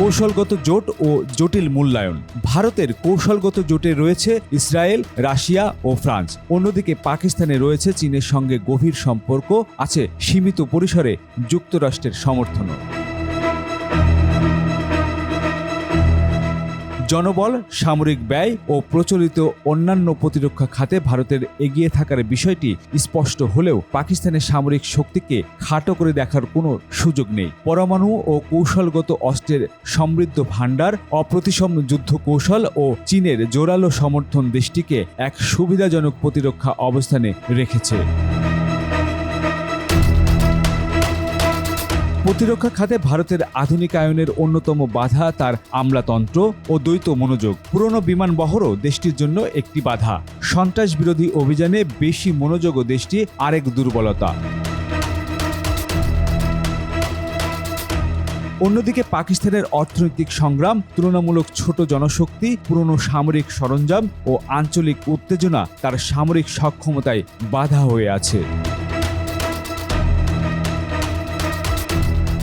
কৌশলগত জোট ও জটিল মূল্যায়ন। ভারতের কৌশলগত জোটে রয়েছে ইসরায়েল, রাশিয়া ও ফ্রান্স। অন্যদিকে পাকিস্তানে রয়েছে চীনের সঙ্গে গভীর সম্পর্ক, আছে সীমিত পরিসরে যুক্তরাষ্ট্রের সমর্থনও। জনবল, সামরিক ব্যয় ও প্রচলিত অন্যান্য প্রতিরক্ষা খাতে ভারতের এগিয়ে থাকার বিষয়টি স্পষ্ট হলেও পাকিস্তানের সামরিক শক্তিকে খাটো করে দেখার কোনো সুযোগ নেই। পরমাণু ও কৌশলগত অস্ত্রের সমৃদ্ধ ভাণ্ডার, অপ্রতিসম যুদ্ধ কৌশল ও চীনের জোরালো সমর্থন দেশটিকে এক সুবিধাজনক প্রতিরক্ষা অবস্থানে রেখেছে। প্রতিরক্ষা খাতে ভারতের আধুনিকায়নের অন্যতম বাধা তার আমলাতন্ত্র ও দ্বৈত মনোযোগ। পুরনো বিমান বহরও দেশটির জন্য একটি বাধা। সন্ত্রাস বিরোধী অভিযানে বেশি মনোযোগও দেশটি আরেক দুর্বলতা। অন্যদিকে পাকিস্তানের অর্থনৈতিক সংগ্রাম, তুলনামূলক ছোট জনশক্তি, পুরনো সামরিক সরঞ্জাম ও আঞ্চলিক উত্তেজনা তার সামরিক সক্ষমতায় বাধা হয়ে আছে।